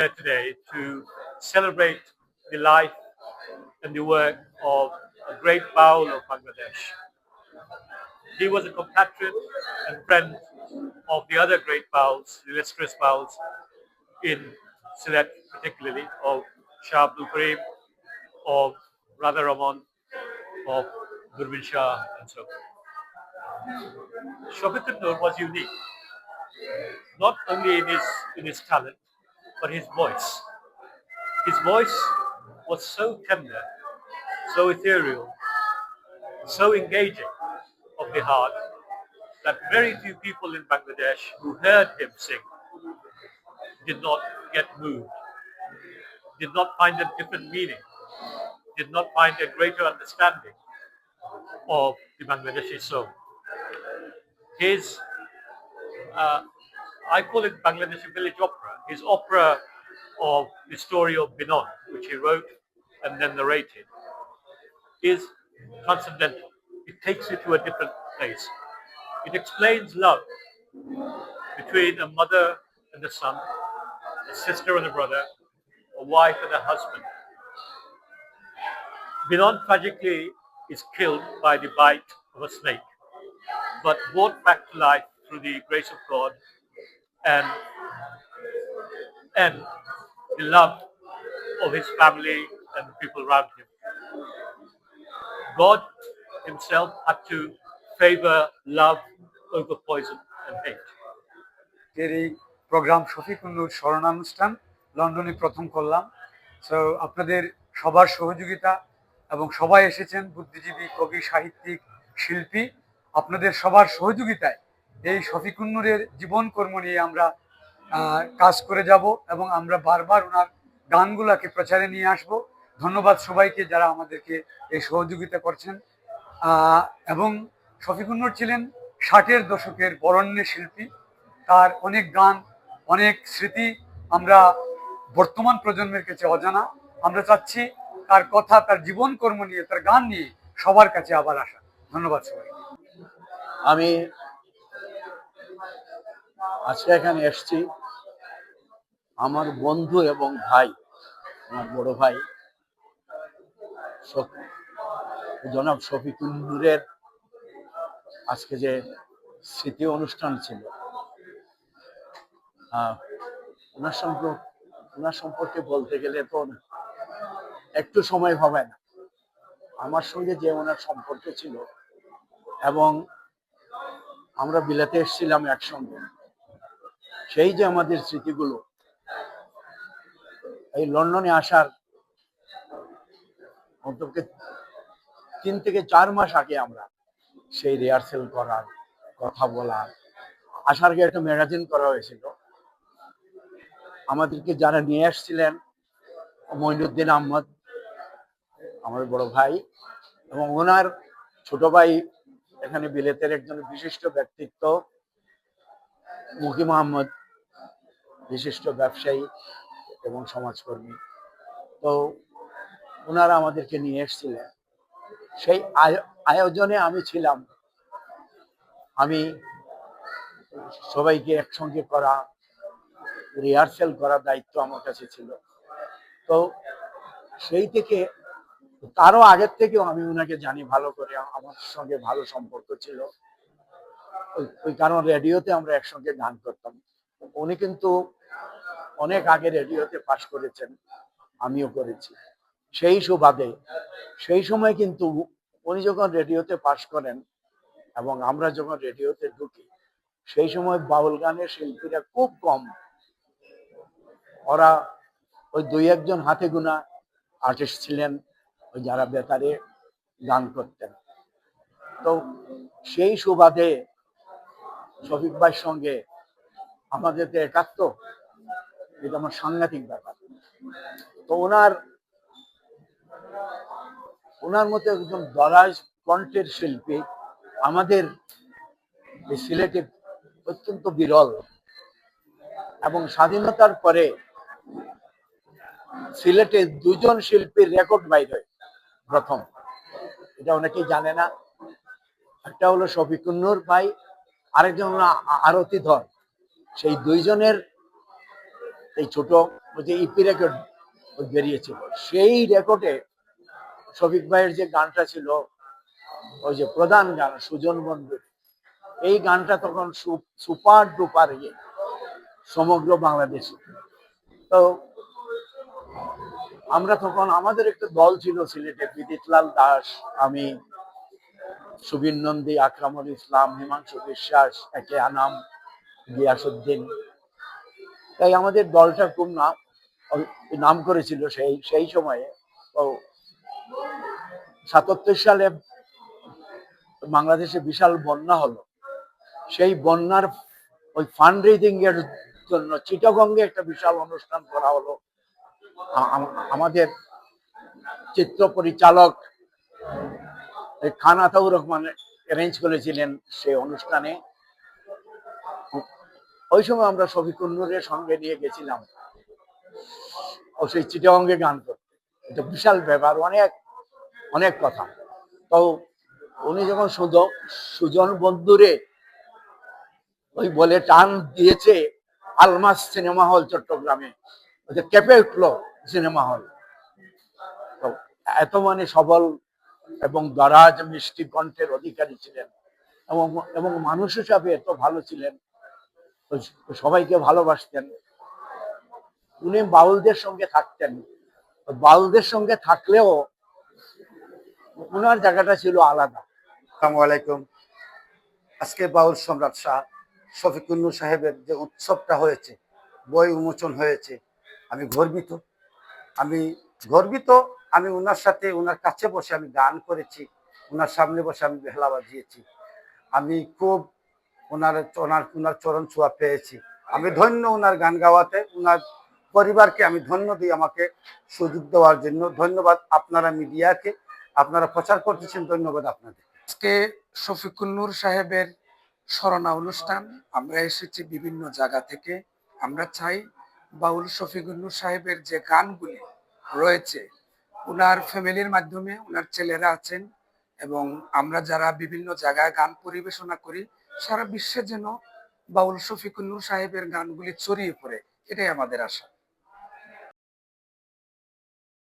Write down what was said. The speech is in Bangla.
here today to celebrate the life and the work of a great Baul of Bangladesh. He was a compatriot and friend of the other great Bauls, the illustrious Bauls in Sylhet particularly, of Shah Abdul Karim, of Radha Raman, of Durbin Shah, and so on. Shobhikat Nur was unique, not only in his, in his talent, but his voice. His voice was so tender, so ethereal, so engaging of the heart that very few people in Bangladesh who heard him sing did not get moved, did not find a different meaning, did not find a greater understanding of the Bangladeshi soul. His, uh, I call it Bangladeshi village opera, his opera of the story of Binon, which he wrote and then narrated, is transcendental. It takes you to a different place. It explains love between a mother and a son, a sister and a brother, a wife and a husband. Binon tragically is killed by the bite of a snake, but brought back to life through the grace of God and and the love of his family and people around him. God himself had to favor love over poison and hate. এর এই প্রোগ্রাম শফিকুন্নুর স্মরণানুষ্ঠান লন্ডনে প্রথম করলাম সো আপনাদের সবার সহযোগিতা এবং সবাই এসেছেন বুদ্ধিজীবী, কবি, সাহিত্যিক, শিল্পী আপনাদের সবার সহযোগিতায় এই শফিকুন্নুরের জীবন কর্ম নিয়ে আমরা কাজ করে যাব এবং আমরা বারবার ওনার গানগুলাকে প্রচারে নিয়ে আসব। ধন্যবাদ সবাইকে যারা আমাদেরকে এই সহযোগিতা করছেন। এবং শফিকুন্নুর ছিলেন ষাটের দশকের বরণ্যে শিল্পী। তার অনেক গান, অনেক স্মৃতি আমরা বর্তমান প্রজন্মের কাছে অজানা। আমরা চাচ্ছি তার কথা, তার জীবন কর্ম নিয়ে, তার গান নিয়ে সবার কাছে আবার আসা। ধন্যবাদ সবাই আমি আজকে এখানে এসেছি। আমার বন্ধু এবং ভাই, আমার বড় ভাই জনাব শফিকুল নূরের আজকে যে স্মৃতি অনুষ্ঠান ছিল ওনার সম্পর্ক ওনার সম্পর্কে বলতে গেলে তো একটু সময় হবে না। আমার সঙ্গে যে ওনার সম্পর্ক ছিল এবং আমরা বিলাতে এসেছিলাম একসঙ্গে, সেই যে আমাদের স্মৃতিগুলো এই লন্ডনে আসার অন্তত তিন থেকে চার মাস আগে আমরা সেই রিহার্সেল করার কথা বলার আসার আগে একটা ম্যাগাজিন করা হয়েছিল। আমাদেরকে যারা নিয়ে আসছিলেন মঈনুদ্দিন আহমদ, আমার বড় ভাই এবং ওনার ছোট ভাই, এখানে বিলেতের একজন বিশিষ্ট ব্যক্তিত্ব, মুকি মোহাম্মদ বিশিষ্ট ব্যবসায়ী এবং সমাজকর্মী। তো ওনারা আমাদেরকে নিয়ে এসেছিলেন। সেই আয়- আয়োজনে আমি ছিলাম। আমি সবাইকে একসঙ্গে করা রিহার্সেল করার দায়িত্ব আমার কাছে ছিল। তো সেই থেকে, তারও আগের থেকেও আমি ওনাকে জানি, ভালো করে আমার সঙ্গে ভালো সম্পর্ক ছিল। ওই কারণ রেডিওতে আমরা একসঙ্গে গান করতাম। উনি কিন্তু অনেক আগে রেডিওতে পাশ করেছেন, আমিও করেছি। সেই সুবাদে, সেই সময় কিন্তু উনি যখন রেডিওতে পাশ করেন এবং আমরা যখন রেডিওতে ঢুকি, সেই সময় বাউল গানের শিল্পীরা খুব কম। ওরা ওই দুই একজন হাতে গোনা আর্টিস্ট ছিলেন, ওই যারা বেতারে গান করতেন। তো সেই সুবাদে শফিক ভাইয়ের সঙ্গে আমাদের তো একাত্ম। এটা আমার সাংঘাতিক ব্যাপার। তো ওনার ওনার মতো একজন দরাজ কণ্ঠের শিল্পী আমাদের সিলেটে অত্যন্ত বিরল এবং স্বাধীনতার পরে সিলেটে দুজন শিল্পীর রেকর্ড বাইর হয় প্রথম। এটা অনেকেই জানে না। একটা হলো শফিকুন্নুর ভাই, আরেকজন হলো আরতি ধর। সেই দুইজনের এই ছোট যে ইপি রেকর্ড বেরিয়েছিল। সেই রেকর্ডে শফিক ভাইয়ের যে গানটা ছিল, ওই যে প্রধান গান, সুজন বন্ধুর এই গানটা তখন সুপার ডুপার ইয়ে সমগ্র বাংলাদেশে। তো আমরা তখন, আমাদের একটা দল ছিল সিলেটে বিদিতলাল দাস, আমি, সুবীর নন্দী, আকরামুল ইসলাম, হিমাংশু বিশ্বাস একে আনাম গিয়াসুদ্দিন তাই আমাদের দলটা খুব নাম নাম করেছিল সেই সেই সময়ে। তো সাতাত্তর সালে বাংলাদেশে বিশাল বন্যা হলো। সেই বন্যার ওই ফান্ড রেজিং এর জন্য চিটাগঙ্গে একটা বিশাল অনুষ্ঠান করা হলো। আমাদের চিত্র পরিচালক খান আতাউর রহমান অ্যারেঞ্জ করেছিলেন সেই অনুষ্ঠানে। ওই সময় আমরা শফিকুন্নুরের সঙ্গে নিয়ে গেছিলাম। ও সেই চিটাগঙ্গে গান করতে। এটা বিশাল ব্যাপার, অনেক অনেক কথা। তো উনি যখন সুজন বন্ধুরে ওই বলে টান দিয়েছে আলমাস সিনেমা হল চট্টগ্রামে। ওই যে কেঁপে উঠল সিনেমা হল। এত মানে সবল এবং দরাজ মিষ্টি কণ্ঠের অধিকারী ছিলেন এবং এবং মানুষ হিসাবে এত ভালো ছিলেন। সবাইকে ভালোবাসতেন। উনি বাউলদের সঙ্গে থাকতেন। বাউলদের সঙ্গে থাকলেও ওনার জায়গাটা ছিল আলাদা। আলাইকুম। আজকে বাউল সম্রাট শাহ শফিকুন্নু সাহেবের যে উৎসবটা হয়েছে, বই উন্মোচন হয়েছে, আমি গর্বিত। আমি গর্বিত, আমি ওনার সাথে ওনার কাছে বসে আমি গান করেছি ওনার সামনে বসে আমি বেহলা বাজিয়েছি। আমি খুব ওনার ওনার ওনার চরণ ছোঁয়া পেয়েছি। আমি ধন্য ওনার গান গাওয়াতে, ওনার পরিবারকে আমি ধন্য দিই আমাকে সুযোগ দেওয়ার জন্য। ধন্যবাদ আপনারা মিডিয়াকে। আপনারা প্রচার করতেছেন, ধন্যবাদ আপনাদের। আজকে শফিকুন্নুর সাহেবের স্মরণা অনুষ্ঠান আমরা এসেছি বিভিন্ন জায়গা থেকে। আমরা চাই বাউল শফিকুন্নুর সাহেবের যে গানগুলি রয়েছে ওনার ফ্যামিলির মাধ্যমে ওনার ছেলেরা আছেন এবং আমরা যারা বিভিন্ন জায়গায় গান পরিবেশনা করি সারা বিশ্বে যেন বাউল শফিকুন্নুর সাহেবের গানগুলি ছড়িয়ে পড়ে এটাই আমাদের আশা।